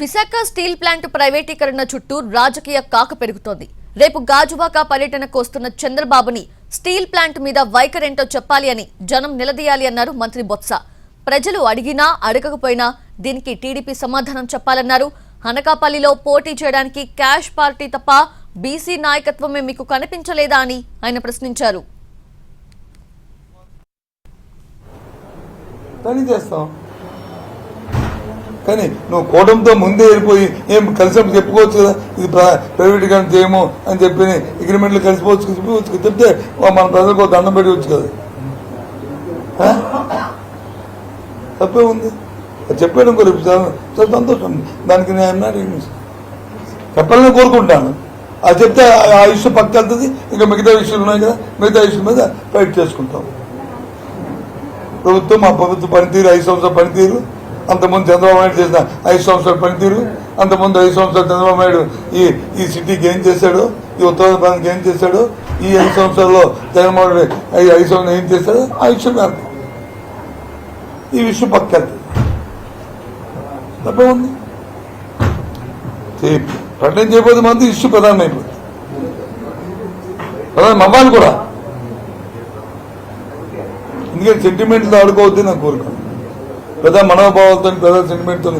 Visakha steel plant ప్రైవేటీకరణ చుట్టూ రాజకీయ కాక పెరుగుతోంది. రేపు గాజువాక పర్యటనకు వస్తున్న చంద్రబాబుని స్టీల్ ప్లాంట్ మీద వైఖరేంటో చెప్పాలి అని జనం నిలదీయాలి అన్నారు మంత్రి బొత్స. ప్రజలు అడిగినా అడగకపోయినా దీనికి టీడీపీ సమాధానం చెప్పాలన్నారు. అనకాపల్లిలో పోటీ చేయడానికి క్యాష్ పార్టీ తప్ప బీసీ నాయకత్వమే మీకు కనిపించలేదా అని ఆయన ప్రశ్నించారు. కానీ నువ్వు కూటమితో ముందే వెళ్ళిపోయి ఏం కలిసినప్పుడు చెప్పుకోవచ్చు కదా ఇది ప్రైవేట్ కానీ చేయము అని చెప్పి అగ్రిమెంట్లు కలిసిపోవచ్చు చెప్పవచ్చు చెప్తే మన ప్రజలకు ఒక దండం పెట్టవచ్చు కదా. తప్పే ఉంది. అది చెప్పాను ఇంకో రేపు చాలా సంతోషం. దానికి నేను నాట్ చెప్పాలని కోరుకుంటాను. అది చెప్తే ఆ- ఇష్యూ పక్క వెళ్తుంది. ఇంకా మిగతా విషయాలు ఉన్నాయి కదా మిగతా ఇష్యూ మీద ఫైట్ చేసుకుంటాం. ప్రభుత్వం మా ప్రభుత్వ పనితీరు ఐదు సంవత్సరాల పనితీరు అంతకుముందు చంద్రబాబు నాయుడు చేసిన ఐదు సంవత్సరాల పనితీరు అంతకుముందు ఐదు సంవత్సరాలు చంద్రబాబు నాయుడు ఈ ఈ సిటీకి ఏం చేశాడు ఈ ఉత్తరాంధ్రానికి ఏం చేశాడు ఈ ఐదు సంవత్సరాల్లో జగన్మోహన్ రెడ్డి ఐదు ఐదు సంవత్సరాలు ఏం చేశాడు ఆ విషయం కాదు ఈ విషయం పక్కది తప్పే ఉంది. ప్రకటన చేయబోతే మంది ఇష్యూ ప్రధానం అయిపోతుంది. ప్రధానం అవ్వాలి కూడా. ఎందుకంటే సెంటిమెంట్లు ఆడుకోవద్దు నా కోరుకున్నాను పెద్ద మనోభావాలతో పెద్ద సెంటిమెంట్తో